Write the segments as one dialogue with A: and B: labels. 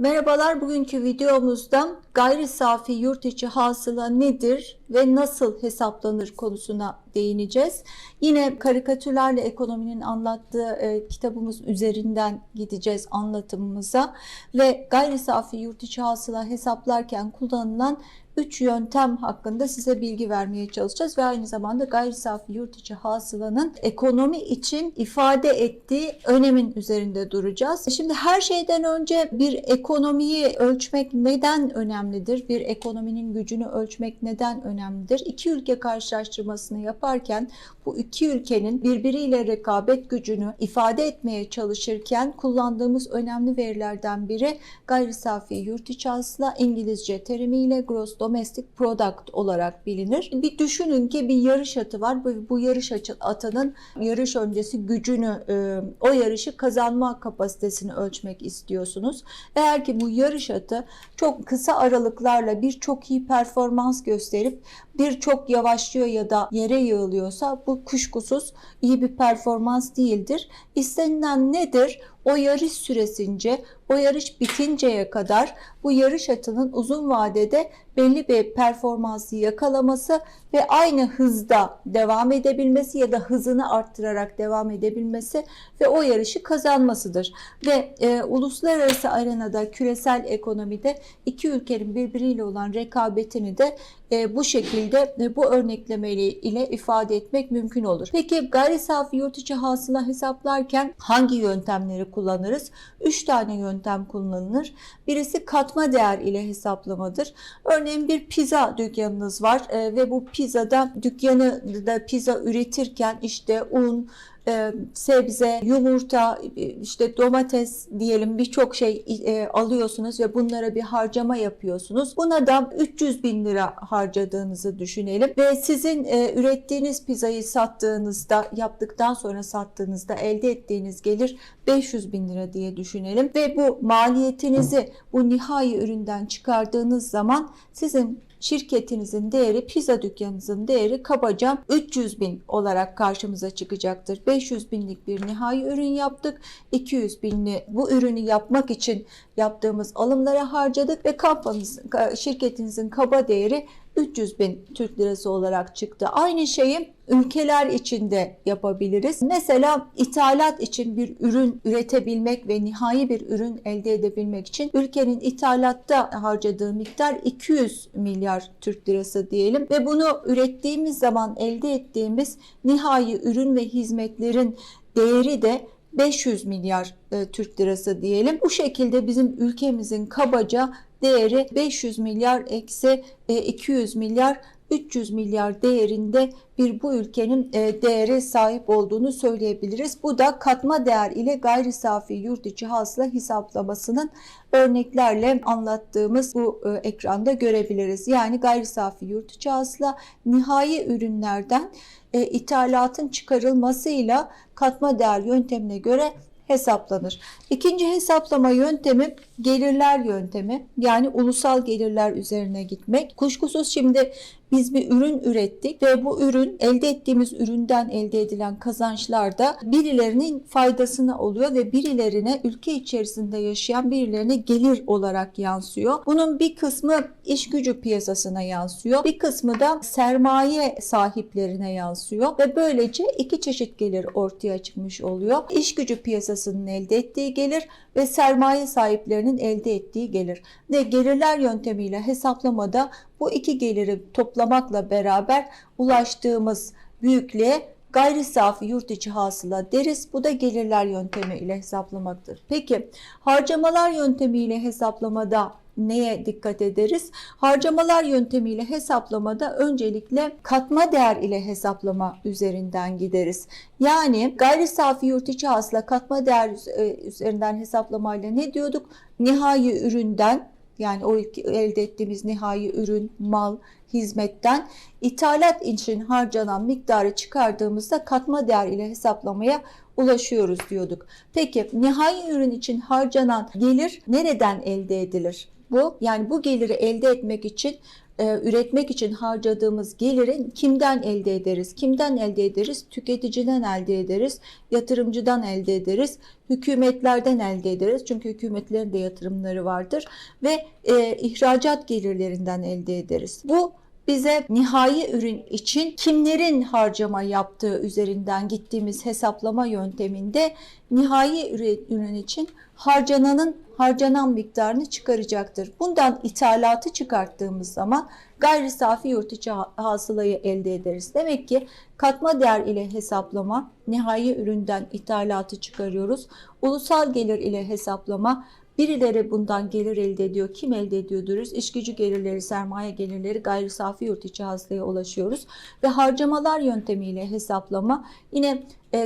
A: Merhabalar, bugünkü videomuzda gayri safi yurt içi hasıla nedir ve nasıl hesaplanır konusuna değineceğiz. Yine karikatürlerle ekonominin anlattığı e, kitabımız üzerinden gideceğiz anlatımımıza ve gayri safi yurt içi hasıla hesaplarken kullanılan 3 yöntem hakkında size bilgi vermeye çalışacağız ve aynı zamanda gayri safi yurt içi hasılanın ekonomi için ifade ettiği önemin üzerinde duracağız. Şimdi her şeyden önce bir ekonomiyi ölçmek neden önemlidir? Bir ekonominin gücünü ölçmek neden önemlidir? İki ülke karşılaştırmasını yaparken bu iki ülkenin birbiriyle rekabet gücünü ifade etmeye çalışırken kullandığımız önemli verilerden biri gayri safi yurt içi hasıla İngilizce terimiyle gross domestic product olarak bilinir. Bir düşünün ki bir yarış atı var. Bu, bu yarış atının yarış öncesi gücünü, e, o yarışı kazanma kapasitesini ölçmek istiyorsunuz. Eğer ki bu yarış atı çok kısa aralıklarla birçok iyi performans gösterip birçok yavaşlıyor ya da yere yığılıyorsa bu kuşkusuz iyi bir performans değildir. İstenilen nedir? O yarış süresince, o yarış bitinceye kadar bu yarış atının uzun vadede belli bir performansı yakalaması ve aynı hızda devam edebilmesi ya da hızını arttırarak devam edebilmesi ve o yarışı kazanmasıdır. Ve e, uluslararası arenada, küresel ekonomide iki ülkenin birbiriyle olan rekabetini de e, bu şekilde e, bu örnekleme ile ifade etmek mümkün olur. Peki gayri safi yurt içi hasıla hesaplarken hangi yöntemleri kullanırız? Üç tane yöntem kullanılır. Birisi katma değer ile hesaplamadır. Örneğin bir pizza dükkanınız var e, ve bu pizzada dükkanı da pizza üretirken işte un, e, sebze, yumurta, işte domates diyelim birçok şey e, alıyorsunuz ve bunlara bir harcama yapıyorsunuz. Buna da 300 bin lira harcadığınızı düşünelim. Ve sizin e, ürettiğiniz pizzayı sattığınızda, yaptıktan sonra sattığınızda elde ettiğiniz gelir 500 bin lira diye düşünelim. Ve bu maliyetinizi bu nihai üründen çıkardığınız zaman sizin şirketinizin değeri, pizza dükkanınızın değeri kabaca 300 bin olarak karşımıza çıkacaktır. 500 binlik bir nihai ürün yaptık. 200 binli bu ürünü yapmak için yaptığımız alımlara harcadık ve kampanyanız, şirketinizin kaba değeri 300 bin Türk lirası olarak çıktı. Aynı şeyi ülkeler içinde yapabiliriz. Mesela ithalat için bir ürün üretebilmek ve nihai bir ürün elde edebilmek için ülkenin ithalatta harcadığı miktar 200 milyar Türk lirası diyelim ve bunu ürettiğimiz zaman elde ettiğimiz nihai ürün ve hizmetlerin değeri de 500 milyar e, Türk lirası diyelim. Bu şekilde bizim ülkemizin kabaca değeri 500 milyar eksi 200 milyar 300 milyar değerinde bir bu ülkenin e, değere sahip olduğunu söyleyebiliriz. Bu da katma değer ile gayri safi yurt içi hasıla hesaplamasının örneklerle anlattığımız bu e, ekranda görebiliriz. Yani gayri safi yurt içi hasıla nihai ürünlerden e, ithalatın çıkarılmasıyla katma değer yöntemine göre hesaplanır. İkinci hesaplama yöntemi gelirler yöntemi yani ulusal gelirler üzerine gitmek. Kuşkusuz şimdi biz bir ürün ürettik ve bu ürün elde ettiğimiz üründen elde edilen kazançlar da birilerinin faydasına oluyor ve birilerine ülke içerisinde yaşayan birilerine gelir olarak yansıyor. Bunun bir kısmı iş gücü piyasasına yansıyor. Bir kısmı da sermaye sahiplerine yansıyor ve böylece iki çeşit gelir ortaya çıkmış oluyor. İş gücü piyasasının elde ettiği gelir ve sermaye sahiplerinin elde ettiği gelir. Ve gelirler yöntemiyle hesaplamada bu iki geliri toplamakla beraber ulaştığımız büyüklüğe gayri safi yurt içi hasıla deriz. Bu da gelirler yöntemi ile hesaplamaktır. Peki harcamalar yöntemi ile hesaplamada neye dikkat ederiz? Harcamalar yöntemiyle hesaplamada öncelikle katma değer ile hesaplama üzerinden gideriz. Yani gayri safi yurt içi hasıla katma değer e, üzerinden hesaplamayla ne diyorduk? Nihai üründen yani o elde ettiğimiz nihai ürün, mal, hizmetten ithalat için harcanan miktarı çıkardığımızda katma değer ile hesaplamaya ulaşıyoruz diyorduk. Peki nihai ürün için harcanan gelir nereden elde edilir? Bu yani bu geliri elde etmek için e, üretmek için harcadığımız gelirin kimden elde ederiz? Kimden elde ederiz? Tüketiciden elde ederiz, yatırımcıdan elde ederiz, hükümetlerden elde ederiz. Çünkü hükümetlerin de yatırımları vardır ve e, ihracat gelirlerinden elde ederiz. Bu bize nihai ürün için kimlerin harcama yaptığı üzerinden gittiğimiz hesaplama yönteminde nihai ürün için harcananın harcanan miktarını çıkaracaktır. Bundan ithalatı çıkarttığımız zaman gayri safi yurt içi hasılayı elde ederiz. Demek ki katma değer ile hesaplama nihai üründen ithalatı çıkarıyoruz. Ulusal gelir ile hesaplama Birileri bundan gelir elde ediyor. Kim elde ediyor diyoruz. İş gücü gelirleri, sermaye gelirleri gayri safi yurt içi hasılaya ulaşıyoruz. Ve harcamalar yöntemiyle hesaplama yine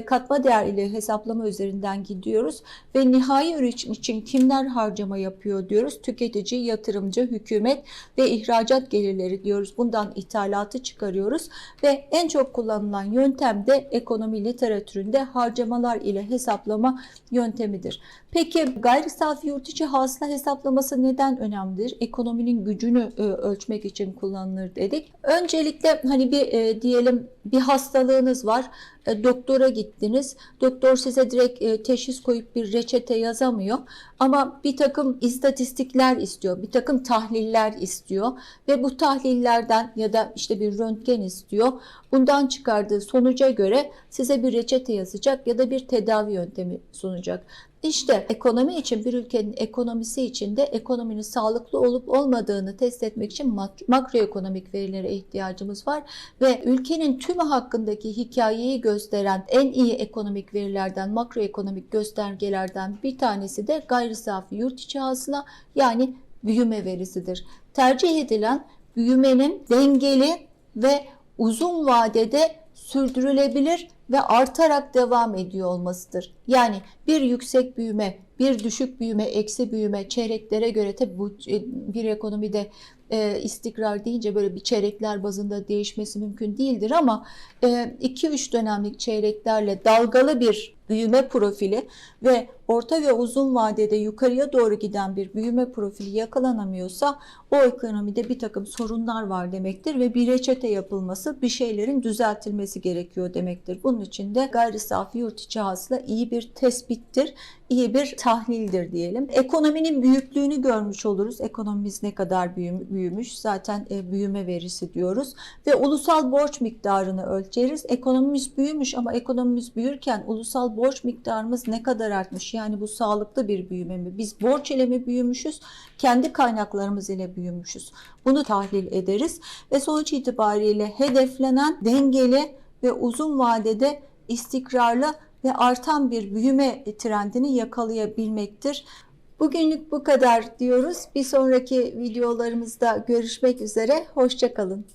A: katma değer ile hesaplama üzerinden gidiyoruz ve nihai ürün için kimler harcama yapıyor diyoruz. Tüketici, yatırımcı, hükümet ve ihracat gelirleri diyoruz. Bundan ithalatı çıkarıyoruz ve en çok kullanılan yöntem de ekonomi literatüründe harcamalar ile hesaplama yöntemidir. Peki gayri safi yurt içi hasıla hesaplaması neden önemlidir? Ekonominin gücünü e, ölçmek için kullanılır dedik. Öncelikle hani bir e, diyelim bir hastalığınız var. E, doktora gittiniz. Doktor size direkt e, teşhis koyup bir reçete yazamıyor. Ama bir takım istatistikler istiyor, bir takım tahliller istiyor ve bu tahlillerden ya da işte bir röntgen istiyor. Bundan çıkardığı sonuca göre size bir reçete yazacak ya da bir tedavi yöntemi sunacak. İşte ekonomi için bir ülkenin ekonomisi için de ekonominin sağlıklı olup olmadığını test etmek için makroekonomik verilere ihtiyacımız var ve ülkenin tümü hakkındaki hikayeyi gösteren en iyi ekonomik verilerden, makroekonomik göstergelerden bir tanesi de gayri safi yurt içi hasıla yani büyüme verisidir. Tercih edilen büyümenin dengeli ve uzun vadede sürdürülebilir ve artarak devam ediyor olmasıdır. Yani bir yüksek büyüme, bir düşük büyüme, eksi büyüme çeyreklere göre tabi bu e, bir ekonomide e, istikrar deyince böyle bir çeyrekler bazında değişmesi mümkün değildir ama 2-3 e, dönemlik çeyreklerle dalgalı bir büyüme profili ve orta ve uzun vadede yukarıya doğru giden bir büyüme profili yakalanamıyorsa o ekonomide bir takım sorunlar var demektir ve bir reçete yapılması bir şeylerin düzeltilmesi gerekiyor demektir. Bunun için de gayri safi yurt içi hasıla iyi bir tespittir, iyi bir tahlildir diyelim. Ekonominin büyüklüğünü görmüş oluruz. Ekonomimiz ne kadar büyümüş zaten e, büyüme verisi diyoruz ve ulusal borç miktarını ölçeriz. Ekonomimiz büyümüş ama ekonomimiz büyürken ulusal borç miktarımız ne kadar artmış? Yani bu sağlıklı bir büyüme mi? Biz borç ile mi büyümüşüz? Kendi kaynaklarımız ile büyümüşüz. Bunu tahlil ederiz ve sonuç itibariyle hedeflenen dengeli ve uzun vadede istikrarlı ve artan bir büyüme trendini yakalayabilmektir. Bugünlük bu kadar diyoruz. Bir sonraki videolarımızda görüşmek üzere. Hoşçakalın.